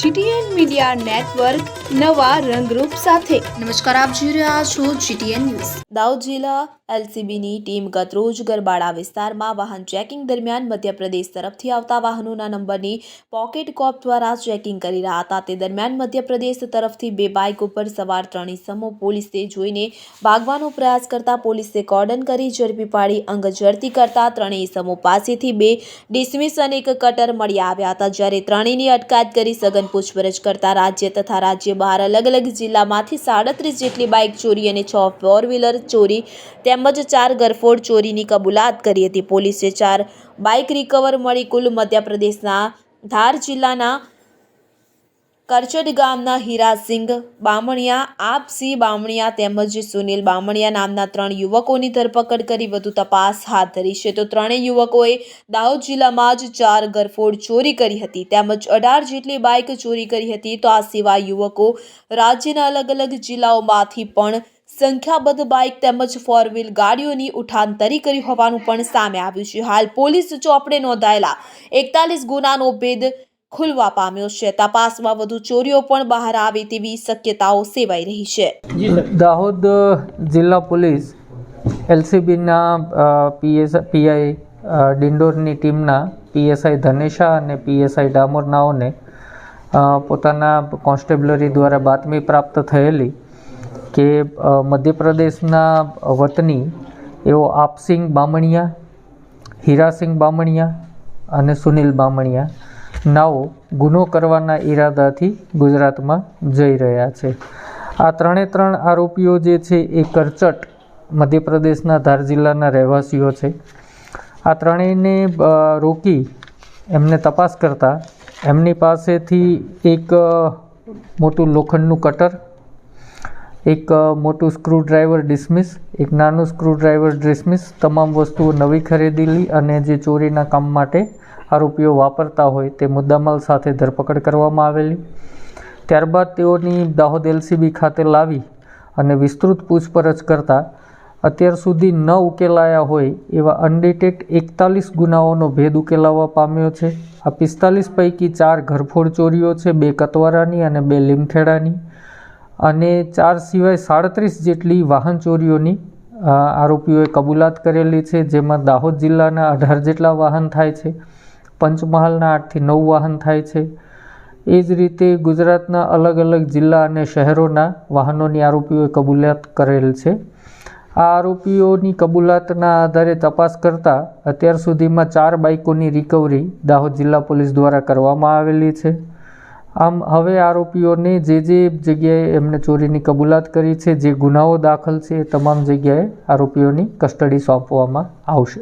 GTN media network નવા રંગરૂપ સાથે. નમસ્કાર આપ જોઈ રહ્યા છો જીટીએન ન્યૂઝ. દાઉદ જિલ્લા એલસીબીની ટીમ ગતરોજ ગરબાડા વિસ્તારમાં વાહન ચેકિંગ દરમિયાન મધ્યપ્રદેશ તરફથી આવતા વાહનોના નંબરની પોકેટ કોપ દ્વારા ચેકિંગ કરી રહ્યા હતા. તે દરમિયાન મધ્યપ્રદેશ તરફથી બે બાઇક ઉપર સવાર ત્રણ ઇસમો પોલીસે જોઈને ભાગવાનો પ્રયાસ કરતા પોલીસે કોર્ડન કરી ઝડપી પાડી અંગ ઝડતી કરતા ત્રણેય ઇસમો પાસેથી બે ડિસમિસ અને એક કટર મળી આવ્યા હતા. જ્યારે ત્રણેયની અટકાયત કરી સઘન પૂછપરછ કરતા રાજ્ય તથા રાજ્ય બહાર અલગ અલગ જિલ્લામાંથી સાડત્રીસ જેટલી બાઇક ચોરી અને છ ફોર વ્હીલર ચોરી તેમજ ચાર ગરફોડ ચોરીની કબૂલાત કરી હતી. પોલીસે ચાર બાઇક રિકવર મળી કુલ મધ્યપ્રદેશના ધાર જિલ્લાના કરચડ ગામના હીરાસિંહ બામણિયા આપસી બામણિયા તેમજ સુનિલ બામણિયા નામના ત્રણ યુવકોની ધરપકડ કરી વધુ તપાસ હાથ ધરી છે. તો ત્રણેય યુવકોએ દાહોદ જિલ્લામાં જ ચાર ગરફોડ ચોરી કરી હતી તેમજ અઢાર જેટલી બાઇક ચોરી કરી હતી. તો આ સિવાય યુવકો રાજ્યના અલગ અલગ જિલ્લાઓમાંથી પણ સંખ્યાબદ્ધ બાઇક તેમજ ફોર વ્હીલ ગાડીઓની ઉઠાંતરી કરી હોવાનું પણ સામે આવ્યું છે. હાલ પોલીસ ચોપડે નોંધાયેલા એકતાલીસ ગુનાનો ભેદ ખુલવા પામ્યો છે. તપાસમાં વધુ ચોરીઓ પણ બહાર આવે તેવી શક્યતાઓ સેવાઈ રહી છે. દાહોદ જિલ્લા પોલીસ એલસીબીના પીએસ, પીઆઈ ડિંડોરની ટીમના પીએસઆઈ ધનેશા અને પીએસઆઈ ડામોરનાઓને પોતાના કોન્સ્ટેબલરી દ્વારા બાતમી પ્રાપ્ત થયેલી કે મધ્યપ્રદેશના વતની એઓ આપસિંગ બામણિયા હીરાસિંગ બામણિયા અને સુનિલ બામણિયા નાઓ ગુનો કરવાના ઈરાદાથી ગુજરાતમાં જઈ રહ્યા છે. આ ત્રણે ત્રણ આરોપીઓ જે છે એ કરચટ મધ્યપ્રદેશના ધાર જિલ્લાના રહેવાસીઓ છે. આ ત્રણેયને રોકી એમને તપાસ કરતા એમની પાસેથી એક મોટું લોખંડનું કટર, એક મોટું સ્ક્રૂડ્રાઈવર ડિસમિસ, એક નાનું સ્ક્રૂડ્રાઈવર ડિસમિસ, તમામ વસ્તુઓ નવી ખરીદેલી અને જે ચોરીના કામ માટે આરોપીઓ વાપરતા હોય તે મુદ્દામાલ સાથે ધરપકડ કરવામાં આવેલી. ત્યારબાદ તેઓની દાહોદ એલસીબી ખાતે લાવી અને વિસ્તૃત પૂછપરછ કરતા અત્યાર સુધી ન ઉકેલાયા હોય એવા અનડિટેક્ટ એકતાલીસ ગુનાઓનો ભેદ ઉકેલાવા પામ્યો છે. આ પિસ્તાલીસ પૈકી ચાર ઘરફોડ ચોરીઓ છે, બે કતવારાની અને બે લીમખેડાની. અને ચાર સિવાય સાડત્રીસ જેટલી વાહન ચોરીઓની આરોપીઓએ કબૂલાત કરેલી છે, જેમાં દાહોદ જિલ્લાના અઢાર જેટલા વાહન થાય છે. પંચમહાલના આઠથી નવ વાહન થાય છે. એ જ રીતે ગુજરાતના અલગ અલગ જિલ્લા અને શહેરોના વાહનોની આરોપીઓએ કબૂલાત કરેલ છે. આ આરોપીઓની કબૂલાતના આધારે તપાસ કરતાં અત્યાર સુધીમાં ચાર બાઇકોની રિકવરી દાહોદ જિલ્લા પોલીસ દ્વારા કરવામાં આવેલી છે. આમ, હવે આરોપીઓને જે જે જગ્યાએ એમણે ચોરીની કબૂલાત કરી છે, જે ગુનાઓ દાખલ છે, એ તમામ જગ્યાએ આરોપીઓની કસ્ટડી સોંપવામાં આવશે.